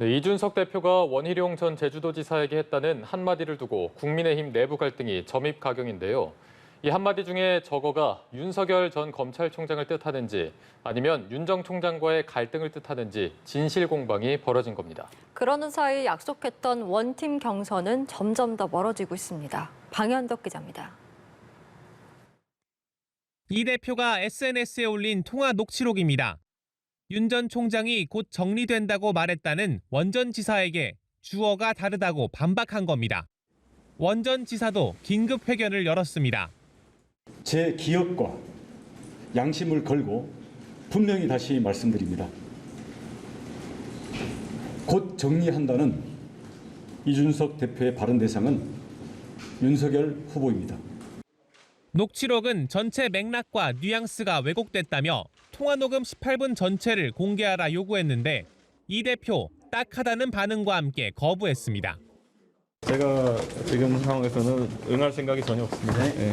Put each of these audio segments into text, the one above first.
네, 이준석 대표가 원희룡 전 제주도지사에게 했다는 한마디를 두고 국민의힘 내부 갈등이 점입 가경인데요. 이 한마디 중에 저거가 윤석열 전 검찰총장을 뜻하는지 아니면 윤정 총장과의 갈등을 뜻하는지 진실 공방이 벌어진 겁니다. 그러는 사이 약속했던 원팀 경선은 점점 더 멀어지고 있습니다. 방현덕 기자입니다. 이 대표가 SNS에 올린 통화 녹취록입니다. 윤 전 총장이 곧 정리된다고 말했다는 원전 지사에게 주어가 다르다고 반박한 겁니다. 원전 지사도 긴급 회견을 열었습니다. 제 기억과 양심을 걸고 분명히 다시 말씀드립니다. 곧 정리한다는 이준석 대표의 발언 대상은 윤석열 후보입니다. 녹취록은 전체 맥락과 뉘앙스가 왜곡됐다며 통화 녹음 18분 전체를 공개하라 요구했는데 이 대표 딱하다는 반응과 함께 거부했습니다. 제가 지금 상황에서는 응할 생각이 전혀 없습니다. 예.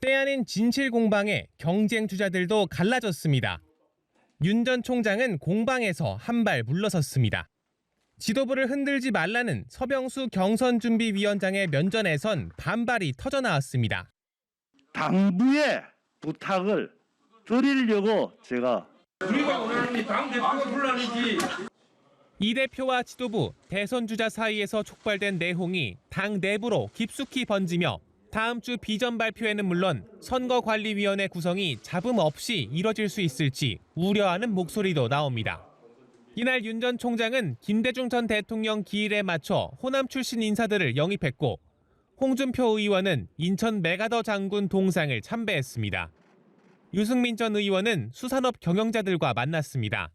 때 아닌 진실 공방에 경쟁 주자들도 갈라졌습니다. 윤 전 총장은 공방에서 한 발 물러섰습니다. 지도부를 흔들지 말라는 서병수 경선준비위원장의 면전에선 반발이 터져 나왔습니다. 당부의 부탁을 드리려고 제가 이 대표와 지도부, 대선 주자 사이에서 촉발된 내홍이 당 내부로 깊숙이 번지며 다음 주 비전 발표에는 물론 선거관리위원회 구성이 잡음 없이 이뤄질 수 있을지 우려하는 목소리도 나옵니다. 이날 윤 전 총장은 김대중 전 대통령 기일에 맞춰 호남 출신 인사들을 영입했고 홍준표 의원은 인천 메가더 장군 동상을 참배했습니다. 유승민 전 의원은 수산업 경영자들과 만났습니다.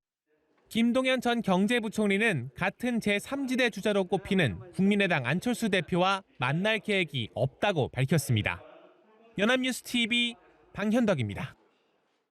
김동연 전 경제부총리는 같은 제3지대 주자로 꼽히는 국민의당 안철수 대표와 만날 계획이 없다고 밝혔습니다. 연합뉴스 TV 방현덕입니다.